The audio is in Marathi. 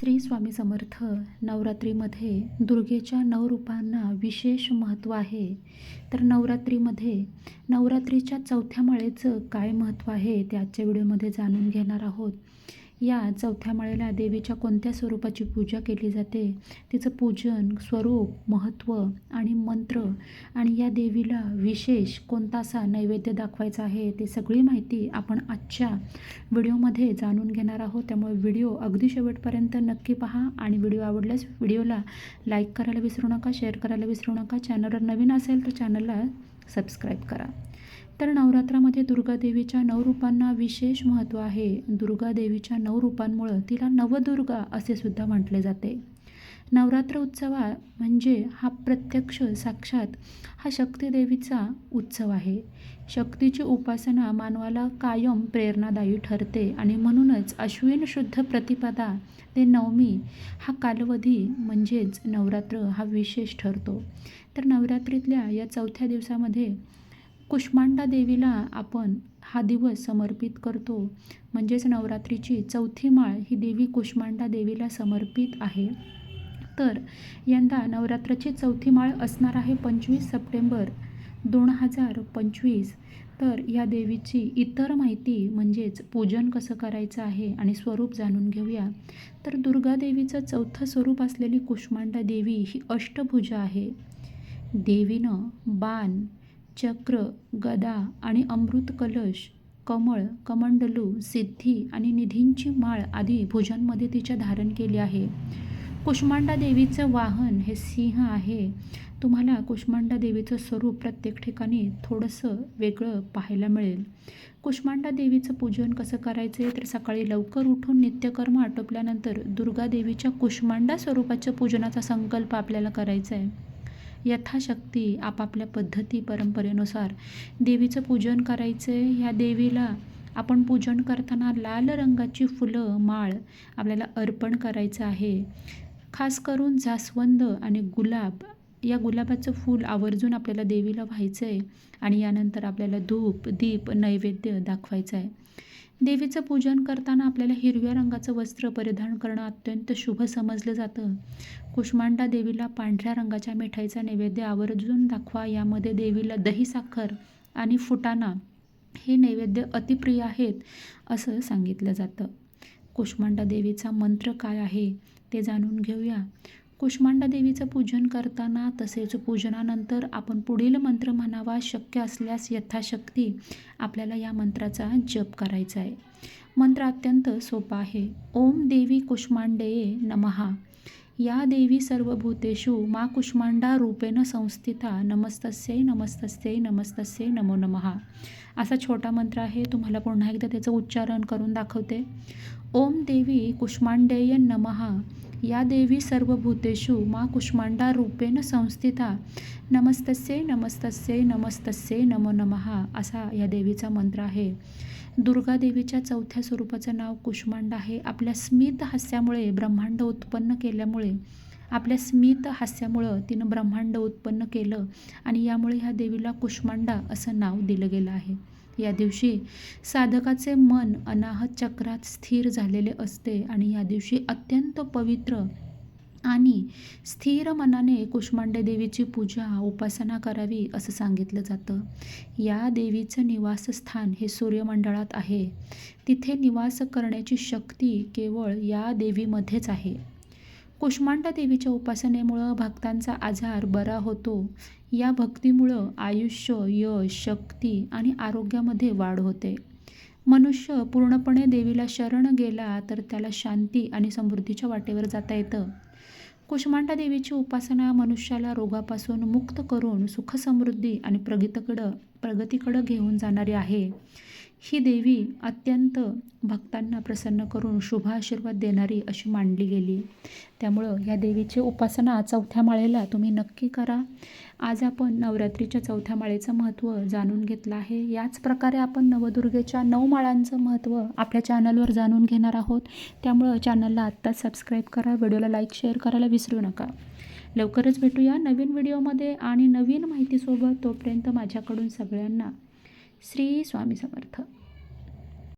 श्री स्वामी समर्थ नवरात्रीमध्ये दुर्गेच्या नऊ रूपांना विशेष महत्त्व आहे. तर नवरात्रीमध्ये नवरात्रीच्या चौथ्या माळेचं काय महत्त्व आहे? ते आजच्या व्हिडिओमध्ये जाणून घेणार आहोत. या चौथ्या माळेला देवीच्या कोणत्या स्वरूपाची पूजा केली जाते? तिचं पूजन स्वरूप महत्त्व आणि मंत्र आणि या देवीला विशेष कोणता असा नैवेद्य दाखवायचा आहे ते सगळी माहिती आपण आजच्या व्हिडिओमध्ये जाणून घेणार आहोत. त्यामुळे व्हिडिओ अगदी शेवटपर्यंत नक्की पहा आणि व्हिडिओ आवडल्यास व्हिडिओला लाईक करायला विसरू नका शेअर करायला विसरू नका. चॅनलवर नवीन असेल तर चॅनलला सबस्क्राईब करा. तर नवरात्रामध्ये दुर्गादेवीच्या नऊ रूपांना विशेष महत्त्व आहे. दुर्गादेवीच्या नऊ रूपांमुळं तिला नवदुर्गा असे सुद्धा म्हटले जाते. नवरात्र उत्सवा म्हणजे हा प्रत्यक्ष साक्षात हा शक्तिदेवीचा उत्सव आहे. शक्तीची उपासना मानवाला कायम प्रेरणादायी ठरते आणि म्हणूनच अश्विन शुद्ध प्रतिपदा ते नवमी हा कालवधी म्हणजेच नवरात्र हा विशेष ठरतो. तर नवरात्रीतल्या या चौथ्या दिवसामध्ये कुष्मांडा देवीला आपण हा दिवस समर्पित करतो. म्हणजेच नवरात्रीची चौथी माळ ही देवी कुष्मांडा देवीला समर्पित आहे. तर यंदा नवरात्राची चौथी माळ असणार आहे पंचवीस सप्टेंबर दोन हजार पंचवीस. तर या देवीची इतर माहिती म्हणजेच पूजन कसं करायचं आहे आणि स्वरूप जाणून घेऊया. तर दुर्गा देवीचं चौथं स्वरूप असलेली कुष्मांडा देवी ही अष्टभुजा आहे. देवीनं बाण चक्र गदा आणि अमृत कलश कमळ कमंडलू सिद्धी आणि निधींची माळ आदी भुजांमध्ये तिच्या धारण केली आहे. कुष्मांडा देवीचं वाहन हे सिंह आहे. तुम्हाला कुष्मांडा देवीचं स्वरूप प्रत्येक ठिकाणी थोडंसं वेगळं पाहायला मिळेल. कुष्मांडा देवीचं पूजन कसं करायचं तर सकाळी लवकर उठून नित्यकर्म आटोपल्यानंतर दुर्गा देवीच्या कुष्मांडा स्वरूपाच्या पूजनाचा संकल्प आपल्याला करायचा आहे. यथाशक्ती आपापल्या पद्धती परंपरेनुसार देवीचं पूजन करायचं. आहे ह्या देवीला आपण पूजन करताना लाल रंगाची फुलं माळ आपल्याला अर्पण करायचं आहे. खास करून जास्वंद आणि गुलाब. या गुलाबाचं फूल आवर्जून आपल्याला देवीला व्हायचं आहे आणि यानंतर आपल्याला धूप दीप नैवेद्य दाखवायचं आहे देवीचं पूजन करताना आपल्याला हिरव्या रंगाचं वस्त्र परिधान करणं अत्यंत शुभ समजलं जातं. कुष्मांडा देवीला पांढऱ्या रंगाच्या मिठाईचा नैवेद्य आवर्जून दाखवा. यामध्ये देवीला दही साखर आणि फुटाणा हे नैवेद्य अतिप्रिय आहेत असं सांगितलं जातं. कुष्मांडा देवीचा मंत्र काय आहे ते जाणून घेऊया. कुष्मांडा देवीचं पूजन करताना तसेच पूजनानंतर आपण पुढील मंत्र म्हणावा शक्य असल्यास यथाशक्ती आपल्याला या मंत्राचा जप करायचा आहे. मंत्र अत्यंत सोपा आहे. ओम देवी कुष्मांडेये नमहा या देवी सर्वभूतेषु मा कुष्मांडा रूपेण संस्थिता नमस्तस्यै नमस्तस्यै नमस्तस्यै नमो नमहा असा छोटा मंत्र आहे. तुम्हाला पुन्हा एकदा त्याचं उच्चारण करून दाखवते. ओम देवी कुष्मांडेय नमहा या देवी सर्वभूतेषु मा कुष्मांडा रूपेण संस्थिता. नमस्तस्यै नमस्तस्यै नमस्तस्ये नमो नमहा असा या देवीचा मंत्र आहे. दुर्गा देवीच्या चौथ्या स्वरूपाचं नाव कुष्मांडा आहे. आपल्या स्मित हास्यामुळे ब्रह्मांड उत्पन्न केल्यामुळे आपल्या स्मित हास्यामुळं तिनं ब्रह्मांड उत्पन्न केलं आणि यामुळे ह्या देवीला कुष्मांडा असं नाव दिलं गेलं आहे. या दिवशी साधकाचे मन अनाहत चक्रात स्थिर झालेले असते आणि या दिवशी अत्यंत पवित्र आणि स्थिर मनाने कुष्मांडे देवीची पूजा उपासना करावी असं सांगितलं जातं. या देवीचं निवासस्थान हे सूर्यमंडळात आहे. तिथे निवास करण्याची शक्ती केवळ या देवीमध्येच आहे. कुष्मांडा देवीच्या उपासनेमुळं भक्तांचा आजार बरा होतो. या भक्तीमुळं आयुष्य यश शक्ती आणि आरोग्यामध्ये वाढ होते. मनुष्य पूर्णपणे देवीला शरण गेला तर त्याला शांती आणि समृद्धीच्या वाटेवर जाता येतं. कुष्मांडा देवीची उपासना मनुष्याला रोगापासून मुक्त करून सुखसमृद्धी आणि प्रगतीकडं प्रगतीकडं घेऊन जाणारी आहे. ही देवी अत्यंत भक्तांना प्रसन्न करून शुभ आशीर्वाद देणारी अशी मांडली गेली. त्यामुळं या देवीची उपासना चौथ्या माळेला तुम्ही नक्की करा. आज आपण नवरात्रीच्या चौथ्या माळेचं महत्त्व जाणून घेतलं आहे. याच प्रकारे आपण नवदुर्गेच्या नऊ माळांचं महत्त्व आपल्या चॅनलवर जाणून घेणार आहोत. त्यामुळं चॅनलला आत्ताच सबस्क्राईब करा व्हिडिओला लाईक शेअर करायला विसरू नका. लवकरच भेटूया नवीन व्हिडिओमध्ये आणि नवीन माहितीसोबत तोपर्यंत माझ्याकडून सगळ्यांना श्री स्वामी समर्थ.